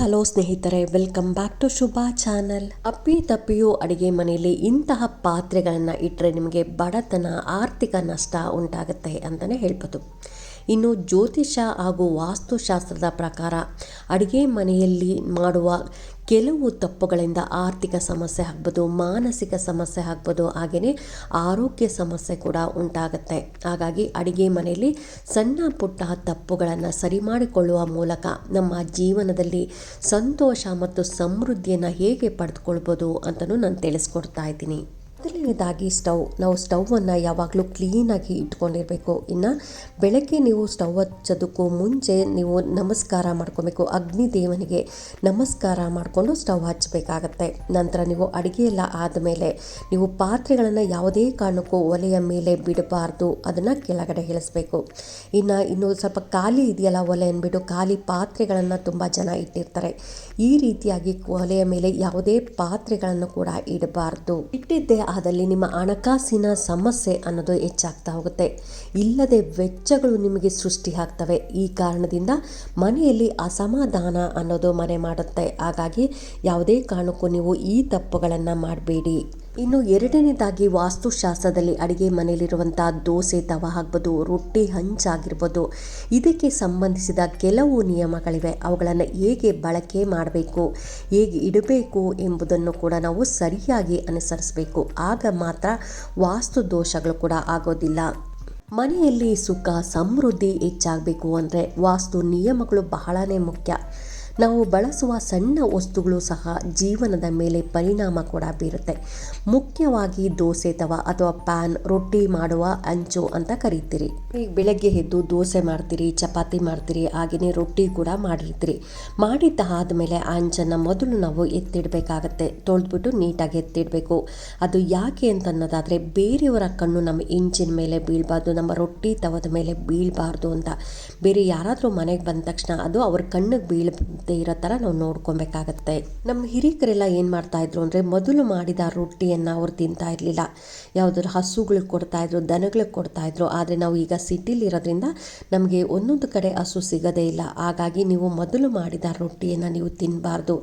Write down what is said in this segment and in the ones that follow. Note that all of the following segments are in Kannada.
ಹಲೋ ಸ್ನೇಹಿತರೆ welcome back to Shubha channel ಅಪ್ಪಿ ತಪ್ಪಿಯು ಅಡಿಗೆ ಮನೆಯಲ್ಲಿ ಇಂತಹ ಪಾತ್ರೆಗಳನ್ನು ಇಟ್ಟರೆ ನಿಮಗೆ ಬಡತನ, ಆರ್ಥಿಕ ನಷ್ಟ ಉಂಟಾಗುತ್ತೆ ಅಂತಲೇ ಹೇಳ್ಬೋದು. ಇನ್ನು ಜ್ಯೋತಿಷ ಹಾಗೂ ವಾಸ್ತುಶಾಸ್ತ್ರದ ಪ್ರಕಾರ ಅಡುಗೆ ಮನೆಯಲ್ಲಿ ಮಾಡುವ ಕೆಲವು ತಪ್ಪುಗಳಿಂದ ಆರ್ಥಿಕ ಸಮಸ್ಯೆ ಆಗ್ಬೋದು, ಮಾನಸಿಕ ಸಮಸ್ಯೆ ಆಗ್ಬೋದು, ಹಾಗೆಯೇ ಆರೋಗ್ಯ ಸಮಸ್ಯೆ ಕೂಡ ಉಂಟಾಗುತ್ತೆ. ಹಾಗಾಗಿ ಅಡುಗೆ ಮನೆಯಲ್ಲಿ ಸಣ್ಣ ಪುಟ್ಟ ತಪ್ಪುಗಳನ್ನು ಸರಿ ಮಾಡಿಕೊಳ್ಳುವ ಮೂಲಕ ನಮ್ಮ ಜೀವನದಲ್ಲಿ ಸಂತೋಷ ಮತ್ತು ಸಮೃದ್ಧಿಯನ್ನು ಹೇಗೆ ಪಡೆದುಕೊಳ್ಬೋದು ಅಂತಲೂ ನಾನು ತಿಳಿಸ್ಕೊಡ್ತಾ ಇದ್ದೀನಿ. ಮೊದಲನೇದಾಗಿ ಸ್ಟವ್, ನಾವು ಸ್ಟವನ್ನು ಯಾವಾಗಲೂ ಕ್ಲೀನಾಗಿ ಇಟ್ಕೊಂಡಿರಬೇಕು. ಇನ್ನು ಬೆಳಗ್ಗೆ ನೀವು ಸ್ಟವ್ ಹಚ್ಚೋದಕ್ಕೂ ಮುಂಚೆ ನೀವು ನಮಸ್ಕಾರ ಮಾಡ್ಕೊಬೇಕು. ಅಗ್ನಿ ದೇವನಿಗೆ ನಮಸ್ಕಾರ ಮಾಡಿಕೊಂಡು ಸ್ಟವ್ ಹಚ್ಚಬೇಕಾಗತ್ತೆ. ನಂತರ ನೀವು ಅಡುಗೆ ಎಲ್ಲ ಆದಮೇಲೆ ನೀವು ಪಾತ್ರೆಗಳನ್ನು ಯಾವುದೇ ಕಾರಣಕ್ಕೂ ಒಲೆಯ ಮೇಲೆ ಬಿಡಬಾರ್ದು. ಅದನ್ನು ಕೆಳಗಡೆ ಇಳಿಸ್ಬೇಕು. ಇನ್ನು ಇನ್ನು ಸ್ವಲ್ಪ ಖಾಲಿ ಇದೆಯಲ್ಲ ಒಲೆ ಅಂದ್ಬಿಟ್ಟು ಖಾಲಿ ಪಾತ್ರೆಗಳನ್ನು ತುಂಬ ಜನ ಇಟ್ಟಿರ್ತಾರೆ. ಈ ರೀತಿಯಾಗಿ ಒಲೆಯ ಮೇಲೆ ಯಾವುದೇ ಪಾತ್ರೆಗಳನ್ನು ಕೂಡ ಇಡಬಾರ್ದು. ಇಟ್ಟಿದ್ದೇ ಆದಲ್ಲಿ ನಿಮ್ಮ ಹಣಕಾಸಿನ ಸಮಸ್ಯೆ ಅನ್ನೋದು ಹೆಚ್ಚಾಗ್ತಾ ಹೋಗುತ್ತೆ. ಇಲ್ಲದೆ ವೆಚ್ಚಗಳು ನಿಮಗೆ ಸೃಷ್ಟಿ ಆಗ್ತವೆ. ಈ ಕಾರಣದಿಂದ ಮನೆಯಲ್ಲಿ ಅಸಮಾಧಾನ ಅನ್ನೋದು ಮನೆ ಮಾಡುತ್ತೆ ಹಾಗಾಗಿ ಯಾವುದೇ ಕಾರಣಕ್ಕೂ ನೀವು ಈ ತಪ್ಪುಗಳನ್ನು ಮಾಡಬೇಡಿ. ಇನ್ನು ಎರಡನೇದಾಗಿ ವಾಸ್ತುಶಾಸ್ತ್ರದಲ್ಲಿ ಅಡುಗೆ ಮನೆಯಲ್ಲಿರುವಂಥ ದೋಸೆ, ತವ ಆಗ್ಬೋದು, ರೊಟ್ಟಿ ಹಂಚಾಗಿರ್ಬೋದು ಇದಕ್ಕೆ ಸಂಬಂಧಿಸಿದ ಕೆಲವು ನಿಯಮಗಳಿವೆ. ಅವುಗಳನ್ನು ಹೇಗೆ ಬಳಕೆ ಮಾಡಬೇಕು, ಹೇಗೆ ಇಡಬೇಕು ಎಂಬುದನ್ನು ಕೂಡ ನಾವು ಸರಿಯಾಗಿ ಅನುಸರಿಸಬೇಕು. ಆಗ ಮಾತ್ರ ವಾಸ್ತು ದೋಷಗಳು ಕೂಡ ಆಗೋದಿಲ್ಲ. ಮನೆಯಲ್ಲಿ ಸುಖ, ಸಮೃದ್ಧಿ ಹೆಚ್ಚಾಗಬೇಕು ಅಂದರೆ ವಾಸ್ತು ನಿಯಮಗಳು ಬಹಳನೇ ಮುಖ್ಯ. ನಾವು ಬಳಸುವ ಸಣ್ಣ ವಸ್ತುಗಳು ಸಹ ಜೀವನದ ಮೇಲೆ ಪರಿಣಾಮ ಕೂಡ ಬೀರುತ್ತೆ. ಮುಖ್ಯವಾಗಿ ದೋಸೆ ತವ ಅಥವಾ ಪ್ಯಾನ್, ರೊಟ್ಟಿ ಮಾಡುವ ಅಂಚು ಅಂತ ಕರೀತೀರಿ. ಈಗ ಬೆಳಗ್ಗೆ ಎದ್ದು ದೋಸೆ ಮಾಡ್ತೀರಿ, ಚಪಾತಿ ಮಾಡ್ತೀರಿ ಹಾಗೆಯೇ ರೊಟ್ಟಿ ಕೂಡ ಮಾಡಿರ್ತೀರಿ. ಮಾಡಿದ್ದ ಆದಮೇಲೆ ಆ ಅಂಚನ್ನು ಮೊದಲು ನಾವು ಎತ್ತಿಡಬೇಕಾಗತ್ತೆ. ತೊಳೆದ್ಬಿಟ್ಟು ನೀಟಾಗಿ ಎತ್ತಿಡಬೇಕು. ಅದು ಯಾಕೆ ಅಂತ ಅನ್ನೋದಾದರೆ ಬೇರೆಯವರ ಕಣ್ಣು ನಮ್ಮ ಇಂಚಿನ ಮೇಲೆ ಬೀಳಬಾರ್ದು, ನಮ್ಮ ರೊಟ್ಟಿ ತವದ ಮೇಲೆ ಬೀಳಬಾರ್ದು ಅಂತ. ಬೇರೆ ಯಾರಾದರೂ ಮನೆಗೆ ಬಂದ ತಕ್ಷಣ ಅದು ಅವ್ರ ಕಣ್ಣಿಗೆ ಬೀಳದೆ ಇರೋ ಥರ ನಾವು ನೋಡ್ಕೊಬೇಕಾಗತ್ತೆ. ನಮ್ಮ ಹಿರಿಕರೆಲ್ಲ ಏನು ಮಾಡ್ತಾಯಿದ್ರು ಅಂದರೆ ಮೊದಲು ಮಾಡಿದ ರೊಟ್ಟಿಯನ್ನು ಅವ್ರು ತಿಂತಾ ಇರಲಿಲ್ಲ. ಯಾವುದಾದ್ರು ಹಸುಗಳಿಗೆ ಕೊಡ್ತಾ ಇದ್ರು ದನಗಳಿಗೆ ಕೊಡ್ತಾ ಇದ್ರು. ಆದರೆ ನಾವು ಈಗ ಸಿಟಿಲಿ ಇರೋದ್ರಿಂದ ನಮಗೆ ಒಂದೊಂದು ಕಡೆ ಹಸು ಸಿಗೋದೇ ಇಲ್ಲ. ಹಾಗಾಗಿ ನೀವು ಮೊದಲು ಮಾಡಿದ ರೊಟ್ಟಿಯನ್ನು ನೀವು ತಿನ್ನಬಾರ್ದು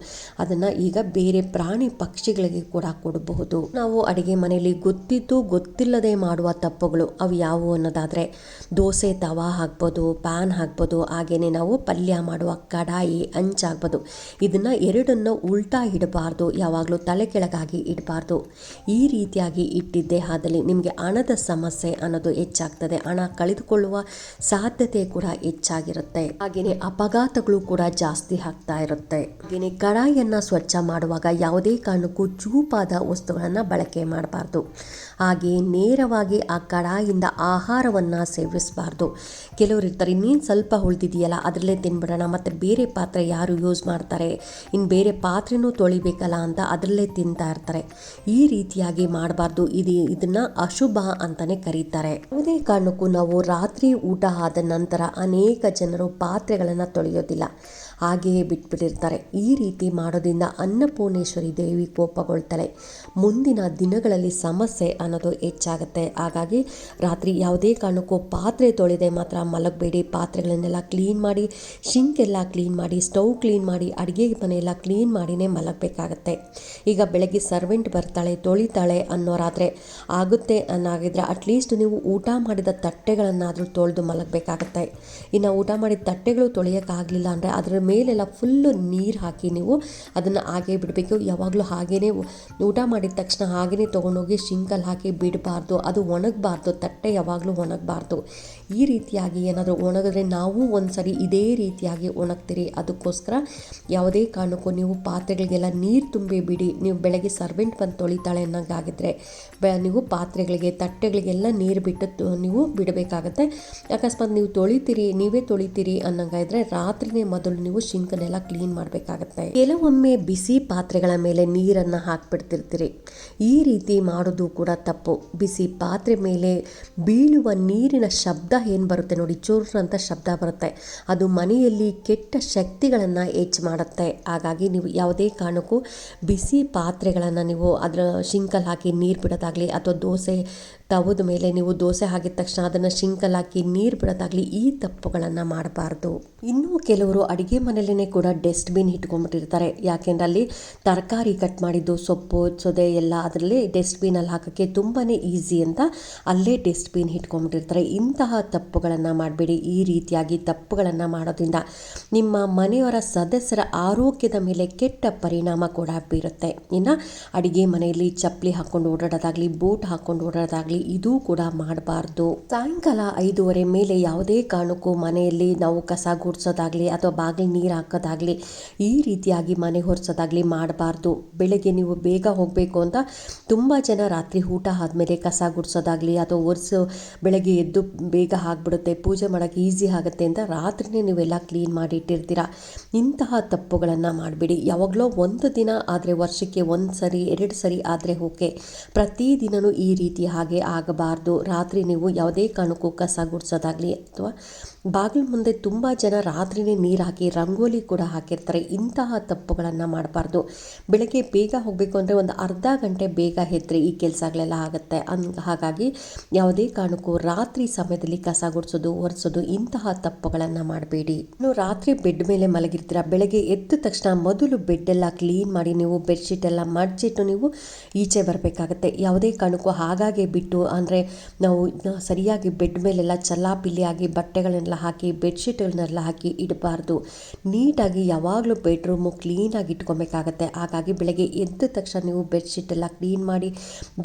ಅದನ್ನು ಈಗ ಬೇರೆ ಪ್ರಾಣಿ ಪಕ್ಷಿಗಳಿಗೆ ಕೂಡ ಕೊಡಬಹುದು. ನಾವು ಅಡುಗೆ ಮನೆಯಲ್ಲಿ ಗೊತ್ತಿದ್ದು ಗೊತ್ತಿಲ್ಲದೆ ಮಾಡುವ ತಪ್ಪುಗಳು ಅವು ಯಾವುವು ಅನ್ನೋದಾದರೆ ದೋಸೆ, ತವಾ ಹಾಕ್ಬೋದು ಪ್ಯಾನ್ ಹಾಕ್ಬೋದು. ಹಾಗೆಯೇ ನಾವು ಪಲ್ಯ ಮಾಡುವ ಕಡಾಯಿ ಹಂಚಾಗ್ಬೋದು ಇದನ್ನು ಎರಡನ್ನು ಉಲ್ಟಾ ಇಡಬಾರ್ದು, ಯಾವಾಗಲೂ ತಲೆ ಕೆಳಗಾಗಿ ಇಡಬಾರ್ದು. ಈ ರೀತಿಯಾಗಿ ಇಟ್ಟಿದ್ದೆ ಆದಲ್ಲಿ ನಿಮಗೆ ಹಣದ ಸಮಸ್ಯೆ ಅನ್ನೋದು ಹೆಚ್ಚಾಗ್ತದೆ. ಹಣ ಕಳೆದುಕೊಳ್ಳುವ ಸಾಧ್ಯತೆ ಕೂಡ ಹೆಚ್ಚಾಗಿರುತ್ತೆ. ಹಾಗೆಯೇ ಅಪಘಾತಗಳು ಕೂಡ ಜಾಸ್ತಿ ಆಗ್ತಾ ಇರುತ್ತೆ. ಹಾಗೆಯೇ ಕಡಾಯಿಯನ್ನು ಸ್ವಚ್ಛ ಮಾಡುವಾಗ ಯಾವುದೇ ಕಾರಣಕ್ಕೂ ಚೂಪಾದ ವಸ್ತುಗಳನ್ನು ಬಳಕೆ ಮಾಡಬಾರ್ದು. ಹಾಗೆಯೇ ನೇರವಾಗಿ ಆ ಕಡಾಯಿಂದ ಆಹಾರವನ್ನು ಸೇವಿಸಬಾರ್ದು. ಕೆಲವರು ಇರ್ತಾರೆ ಇನ್ನೇನು ಸ್ವಲ್ಪ ಉಳಿದಿದೆಯಲ್ಲ ಅದರಲ್ಲೇ ತಿನ್ಬಿಡೋಣ, ಮತ್ತು ಬೇರೆ ಪಾತ್ರೆ ಯಾರು ಯೂಸ್ ಮಾಡ್ತಾರೆ ಇನ್ನು ಬೇರೆ ಪಾತ್ರೆನೂ ತೊಳಿಬೇಕಲ್ಲ ಅಂತ ಅದರಲ್ಲೇ ತಿಂತಾ ಇರ್ತಾರೆ. ಈ ರೀತಿಯಾಗಿ ಮಾಡಬಾರ್ದು. ಇದು, ಇದನ್ನು ಅಶುಭ ಅಂತಲೇ ಕರೀತಾರೆ. ಯಾವುದೇ ಕಾರಣಕ್ಕೂ ನಾವು ರಾತ್ರಿ ಊಟ ಆದ ನಂತರ ಅನೇಕ ಜನರು ಪಾತ್ರೆಗಳನ್ನು ತೊಳೆಯೋದಿಲ್ಲ. ಹಾಗೆಯೇ ಬಿಟ್ಬಿಟ್ಟಿರ್ತಾರೆ. ಈ ರೀತಿ ಮಾಡೋದ್ರಿಂದ ಅನ್ನಪೂರ್ಣೇಶ್ವರಿ ದೇವಿ ಕೋಪಗೊಳ್ತಾಳೆ. ಮುಂದಿನ ದಿನಗಳಲ್ಲಿ ಸಮಸ್ಯೆ ಅನ್ನೋದು ಹೆಚ್ಚಾಗುತ್ತೆ. ಹಾಗಾಗಿ ರಾತ್ರಿ ಯಾವುದೇ ಕಾರಣಕ್ಕೂ ಪಾತ್ರೆ ತೊಳೆದೆ ಮಾತ್ರ ಮಲಗಬೇಡಿ. ಪಾತ್ರೆಗಳನ್ನೆಲ್ಲ ಕ್ಲೀನ್ ಮಾಡಿ ಶಿಂಕೆಲ್ಲ ಕ್ಲೀನ್ ಮಾಡಿ, ಸ್ಟೌವ್ ಕ್ಲೀನ್ ಮಾಡಿ, ಅಡುಗೆ ಮನೆಯೆಲ್ಲ ಕ್ಲೀನ್ ಮಾಡಿನೇ ಮಲಗಬೇಕಾಗತ್ತೆ. ಈಗ ಬೆಳಗ್ಗೆ ಸರ್ವೆಂಟ್ ಬರ್ತಾಳೆ, ತೊಳಿತಾಳೆ ಅನ್ನೋರಾದರೆ ಆಗುತ್ತೆ ಅನ್ನಾಗಿದ್ರೆ ಅಟ್ಲೀಸ್ಟ್ ನೀವು ಊಟ ಮಾಡಿದ ತಟ್ಟೆಗಳನ್ನಾದರೂ ತೊಳೆದು ಮಲಗಬೇಕಾಗತ್ತೆ. ಇನ್ನು ಊಟ ಮಾಡಿದ ತಟ್ಟೆಗಳು ತೊಳೆಯೋಕ್ಕಾಗಲಿಲ್ಲ ಅಂದರೆ ಅದರ ಮೇಲೆಲ್ಲ ಫುಲ್ಲು ನೀರು ಹಾಕಿ ನೀವು ಅದನ್ನು ಹಾಗೆ ಬಿಡಬೇಕು. ಯಾವಾಗಲೂ ಹಾಗೇ ಊಟ ಮಾಡಿದ ತಕ್ಷಣ ಹಾಗೇ ತೊಗೊಂಡೋಗಿ ಶಿಂಕಲ್ಲಿ ಹಾಕಿ ಬಿಡಬಾರ್ದು. ಅದು ಒಣಗಬಾರ್ದು. ತಟ್ಟೆ ಯಾವಾಗಲೂ ಒಣಗಬಾರ್ದು. ಈ ರೀತಿಯಾಗಿ ಏನಾದರೂ ಒಣಗಿದ್ರೆ ನಾವು ಒಂದು ಸರಿ ಇದೇ ರೀತಿಯಾಗಿ ಒಣಗ್ತೀರಿ. ಅದಕ್ಕೋಸ್ಕರ ಯಾವುದೇ ಕಾರಣಕ್ಕೂ ನೀವು ಪಾತ್ರೆಗಳಿಗೆಲ್ಲ ನೀರು ತುಂಬಿ ಬಿಡಿ. ನೀವು ಬೆಳಗ್ಗೆ ಸರ್ವೆಂಟ್ ಬಂದು ತೊಳಿತಾಳೆ ಅನ್ನೋಂಗಾಗಿದ್ರೆ ಬೆ, ನೀವು ಪಾತ್ರೆಗಳಿಗೆ, ತಟ್ಟೆಗಳಿಗೆಲ್ಲ ನೀರು ಬಿಟ್ಟು ನೀವು ಬಿಡಬೇಕಾಗತ್ತೆ. ಅಕಸ್ಮಾತ್ ನೀವು ತೊಳಿತೀರಿ, ನೀವೇ ತೊಳಿತೀರಿ ಅನ್ನೋಂಗಾದ್ರೆ ರಾತ್ರಿನೇ ಮೊದಲು ನೀವು ಶಿಂಕನ್ನೆಲ್ಲ ಕ್ಲೀನ್ ಮಾಡಬೇಕಾಗತ್ತೆ. ಕೆಲವೊಮ್ಮೆ ಬಿಸಿ ಪಾತ್ರೆಗಳ ಮೇಲೆ ನೀರನ್ನು ಹಾಕ್ಬಿಡ್ತಿರ್ತೀರಿ. ಈ ರೀತಿ ಮಾಡೋದು ಕೂಡ ತಪ್ಪು. ಬಿಸಿ ಪಾತ್ರೆ ಮೇಲೆ ಬೀಳುವ ನೀರಿನ ಶಬ್ದ ಏನು ಬರುತ್ತೆ ನೋಡಿ ಚೂರ್ ಅಂತ ಶಬ್ದ ಬರುತ್ತೆ. ಅದು ಮನೆಯಲ್ಲಿ ಕೆಟ್ಟ ಶಕ್ತಿಗಳನ್ನು ಹೆಚ್ಚು ಮಾಡುತ್ತೆ. ಹಾಗಾಗಿ ನೀವು ಯಾವುದೇ ಕಾರಣಕ್ಕೂ ಬಿಸಿ ಪಾತ್ರೆಗಳನ್ನು ನೀವು ಅದರ ಶಿಂಕಲ್ಲಿ ಹಾಕಿ ನೀರು ಬಿಡೋದಾಗಲಿ ಅಥವಾ ದೋಸೆ ತವದ ಮೇಲೆ ನೀವು ದೋಸೆ ಹಾಕಿದ ತಕ್ಷಣ ಅದನ್ನು ಶಿಂಕಲ್ಲಿ ಹಾಕಿ ನೀರು ಬಿಡೋದಾಗಲಿ ಈ ತಪ್ಪುಗಳನ್ನು ಮಾಡಬಾರ್ದು. ಇನ್ನೂ ಕೆಲವರು ಅಡುಗೆ ಮನೆಯಲ್ಲೇ ಕೂಡ ಡಸ್ಟ್ಬಿನ್ ಇಟ್ಕೊಂಡ್ಬಿಟ್ಟಿರ್ತಾರೆ. ಯಾಕೆಂದರೆ ಅಲ್ಲಿ ತರಕಾರಿ ಕಟ್ ಮಾಡಿದ್ದು, ಸೊಪ್ಪು, ಸೊದೆ ಎಲ್ಲ ಅದರಲ್ಲಿ ಡಸ್ಟ್ಬಿನಲ್ಲಿ ಹಾಕೋಕ್ಕೆ ತುಂಬಾ ಈಸಿ ಅಂತ ಅಲ್ಲೇ ಡಸ್ಟ್ಬಿನ್ ಇಟ್ಕೊಂಡ್ಬಿಟ್ಟಿರ್ತಾರೆ. ಇಂತಹ ತಪ್ಪುಗಳನ್ನು ಮಾಡಬೇಡಿ. ಈ ರೀತಿಯಾಗಿ ತಪ್ಪುಗಳನ್ನು ಮಾಡೋದ್ರಿಂದ ನಿಮ್ಮ ಮನೆಯವರ ಸದಸ್ಯರ ಆರೋಗ್ಯದ ಮೇಲೆ ಕೆಟ್ಟ ಪರಿಣಾಮ ಕೂಡ ಬೀರುತ್ತೆ. ಇನ್ನು ಅಡುಗೆ ಮನೆಯಲ್ಲಿ ಚಪ್ಪಲಿ ಹಾಕ್ಕೊಂಡು ಓಡಾಡೋದಾಗಲಿ, ಬೂಟ್ ಹಾಕ್ಕೊಂಡು ಓಡಾಡೋದಾಗಲಿ ಇದು ಕೂಡ ಮಾಡಬಾರ್ದು. ಸಾಯಂಕಾಲ ಐದೂವರೆ ಮೇಲೆ ಯಾವುದೇ ಕಾರಣಕ್ಕೂ ಮನೆಯಲ್ಲಿ ನಾವು ಕಸ ಗುಡಿಸೋದಾಗಲಿ ಅಥವಾ ಬಾಗಿಲು ನೀರು ಹಾಕೋದಾಗಲಿ, ಈ ರೀತಿಯಾಗಿ ಮನೆ ಹೊರಿಸೋದಾಗಲಿ ಮಾಡಬಾರ್ದು. ಬೆಳಗ್ಗೆ ನೀವು ಬೇಗ ಹೋಗಬೇಕು ಅಂತ ತುಂಬ ಜನ ರಾತ್ರಿ ಊಟ ಆದಮೇಲೆ ಕಸ ಗುಡಿಸೋದಾಗಲಿ ಅಥವಾ ಒರೆಸೋ ಬೆಳಗ್ಗೆ ಎದ್ದು ಬೇಗ ಆಗಿಬಿಡುತ್ತೆ, ಪೂಜೆ ಮಾಡೋಕ್ಕೆ ಈಸಿ ಆಗುತ್ತೆ ಅಂತ ರಾತ್ರಿನೇ ನೀವೆಲ್ಲ ಕ್ಲೀನ್ ಮಾಡಿ ಇಟ್ಟಿರ್ತೀರ? ಇಂತಹ ತಪ್ಪುಗಳನ್ನು ಮಾಡಬೇಡಿ. ಯಾವಾಗಲೋ ಒಂದು ದಿನ ಆದರೆ ವರ್ಷಕ್ಕೆ ಒಂದು ಸರಿ, ಎರಡು ಸರಿ ಆದರೆ ಓಕೆ. ಪ್ರತಿದಿನವೂ ಈ ರೀತಿ ಹಾಗೆ ಆಗಬಾರ್ದು. ರಾತ್ರಿ ನೀವು ಯಾವುದೇ ಕಾರಣಕ್ಕೂ ಕಸ ಗುಡಿಸೋದಾಗಲಿ ಅಥವಾ ಬಾಗಿಲು ಮುಂದೆ ತುಂಬ ಜನ ರಾತ್ರಿನೇ ನೀರು ಹಾಕಿ ರಂಗೋಲಿ ಕೂಡ ಹಾಕಿರ್ತಾರೆ. ಇಂತಹ ತಪ್ಪುಗಳನ್ನು ಮಾಡಬಾರ್ದು. ಬೆಳಗ್ಗೆ ಬೇಗ ಹೋಗಬೇಕು ಅಂದರೆ ಒಂದು ಅರ್ಧ ಗಂಟೆ ಬೇಗ ಎದ್ದರೆ ಈ ಕೆಲಸಗಳೆಲ್ಲ ಆಗುತ್ತೆ. ಅನ್, ಹಾಗಾಗಿ ಯಾವುದೇ ಕಾರಣಕ್ಕೂ ರಾತ್ರಿ ಸಮಯದಲ್ಲಿ ಕಸ ಗುಡಿಸೋದು, ಒರೆಸೋದು ಇಂತಹ ತಪ್ಪುಗಳನ್ನು ಮಾಡಬೇಡಿ. ಇನ್ನು ರಾತ್ರಿ ಬೆಡ್ ಮೇಲೆ ಮಲಗಿರ್ತೀರ? ಬೆಳಗ್ಗೆ ಎದ್ದ ತಕ್ಷಣ ಮೊದಲು ಬೆಡ್ಡೆಲ್ಲ ಕ್ಲೀನ್ ಮಾಡಿ, ನೀವು ಬೆಡ್ಶೀಟ್ ಎಲ್ಲ ಮಡಚಿಟ್ಟು ನೀವು ಈಚೆ ಬರಬೇಕಾಗತ್ತೆ. ಯಾವುದೇ ಕಾರಣಕ್ಕೂ ಹಾಗಾಗೆ ಬಿಟ್ಟು ಅಂದರೆ ನಾವು ಸರಿಯಾಗಿ ಬೆಡ್ ಮೇಲೆಲ್ಲ ಚಲ್ಲಾಪಿಲ್ಲಿಯಾಗಿ ಬಟ್ಟೆಗಳನ್ನೆಲ್ಲ ಹಾಕಿ, ಬೆಡ್ಶೀಟ್ಗಳನ್ನೆಲ್ಲ ಹಾಕಿ ಇಡಬಾರ್ದು. ನೀಟಾಗಿ ಯಾವಾಗಲೂ ಬೆಡ್ರೂಮು ಕ್ಲೀನಾಗಿ ಇಟ್ಕೊಬೇಕಾಗತ್ತೆ. ಹಾಗಾಗಿ ಬೆಳಗ್ಗೆ ಎದ್ದ ತಕ್ಷಣ ನೀವು ಬೆಡ್ಶೀಟ್ ಎಲ್ಲ ಕ್ಲೀನ್ ಮಾಡಿ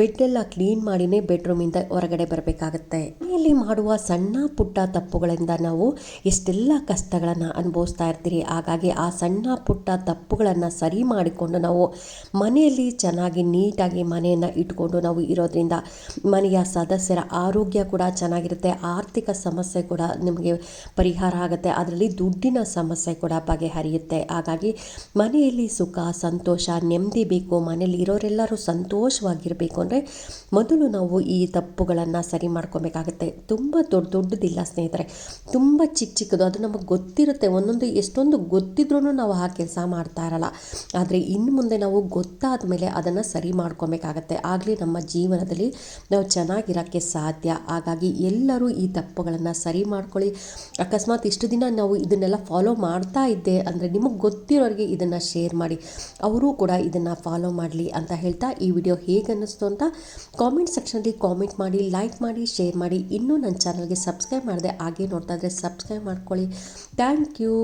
ಬೆಡ್ಡೆಲ್ಲ ಕ್ಲೀನ್ ಮಾಡಿನೇ ಬೆಡ್ರೂಮಿಂದ ಹೊರಗಡೆ ಬರಬೇಕಾಗತ್ತೆ. ಮನೆಯಲ್ಲಿ ಮಾಡುವ ಸಣ್ಣ ಪುಟ್ಟ ತಪ್ಪುಗಳಿಂದ ನಾವು ಎಷ್ಟೆಲ್ಲ ಕಷ್ಟಗಳನ್ನು ಅನುಭವಿಸ್ತಾ ಇರ್ತೀರಿ, ಹಾಗಾಗಿ ಆ ಸಣ್ಣ ಪುಟ್ಟ ತಪ್ಪುಗಳನ್ನು ಸರಿ ಮಾಡಿಕೊಂಡು ನಾವು ಮನೆಯಲ್ಲಿ ಚೆನ್ನಾಗಿ ನೀಟಾಗಿ ಮನೆಯನ್ನು ಇಟ್ಕೊಂಡು ನಾವು ಇರೋದ್ರಿಂದ ಮನೆಯ ಸದಸ್ಯರ ಆರೋಗ್ಯ ಕೂಡ ಚೆನ್ನಾಗಿರುತ್ತೆ, ಆರ್ಥಿಕ ಸಮಸ್ಯೆ ಕೂಡ ನಿಮಗೆ ಪರಿಹಾರ ಆಗುತ್ತೆ. ಅದರಲ್ಲಿ ದುಡ್ಡಿನ ಸಮಸ್ಯೆ ಕೂಡ ಬಗೆಹರಿಯುತ್ತೆ. ಹಾಗಾಗಿ ಮನೆಯಲ್ಲಿ ಸುಖ, ಸಂತೋಷ, ನೆಮ್ಮದಿ ಬೇಕು. ಮನೆಯಲ್ಲಿ ಇರೋರೆಲ್ಲರೂ ಸಂತೋಷವಾಗಿರಬೇಕು ಅಂದರೆ ಮೊದಲು ನಾವು ಈ ತಪ್ಪುಗಳನ್ನು ಸರಿ ಮಾಡ್ಕೊಬೇಕಾಗುತ್ತೆ. ತುಂಬ ದೊಡ್ಡ ದೊಡ್ಡದಿಲ್ಲ ಸ್ನೇಹಿತರೆ. ತುಂಬ ಚಿಕ್ಕ ಚಿಕ್ಕದು. ಅದು ನಮಗೆ ಗೊತ್ತಿರುತ್ತೆ. ಒಂದೊಂದು ಎಷ್ಟೊಂದು ಗೊತ್ತಿದ್ರೂ ನಾವು ಆ ಕೆಲಸ ಮಾಡ್ತಾ ಇರಲ್ಲ. ಆದರೆ ಇನ್ನು ಮುಂದೆ ನಾವು ಗೊತ್ತಾದ ಮೇಲೆ ಅದನ್ನು ಸರಿ ಮಾಡ್ಕೊಬೇಕಾಗತ್ತೆ. ಆಗಲೇ ನಮ್ಮ ಜೀವನದಲ್ಲಿ ನಾವು ಚೆನ್ನಾಗಿರೋಕ್ಕೆ ಸಾಧ್ಯ. ಹಾಗಾಗಿ ಎಲ್ಲರೂ ಈ ತಪ್ಪುಗಳನ್ನು ಸರಿ ಮಾಡ್ಕೊಳ್ಳಿ. ಅಕಸ್ಮಾತ್ ಇಷ್ಟು ದಿನ ನಾವು ಇದನ್ನೆಲ್ಲ ಫಾಲೋ ಮಾಡ್ತಾ ಇದ್ದೆ ಅಂದರೆ ನಿಮಗೆ ಗೊತ್ತಿರೋರಿಗೆ ಇದನ್ನು ಶೇರ್ ಮಾಡಿ. ಅವರು ಕೂಡ ಇದನ್ನು ಫಾಲೋ ಮಾಡಲಿ ಅಂತ ಹೇಳ್ತಾ ಈ ವಿಡಿಯೋ ಹೇಗೆ ಅನ್ನಿಸ್ತು ಅಂತ ಕಾಮೆಂಟ್ ಸೆಕ್ಷನಲ್ಲಿ ಕಾಮೆಂಟ್ ಮಾಡಿ ಲೈಕ್ ಮಾಡಿ ಶೇರ್ ಮಾಡಿ. ಇನ್ನೂ ನನ್ನ ಚಾನಲ್ಗೆ ಸಬ್ಸ್ಕ್ರೈಬ್ ಮಾಡಿದೆ ಹಾಗೆ ನೋಡ್ತಾ ಇದ್ದರೆ ಸಬ್ಸ್ಕ್ರೈಬ್ ಮಾಡ್ಕೊಳ್ಳಿ. Thank you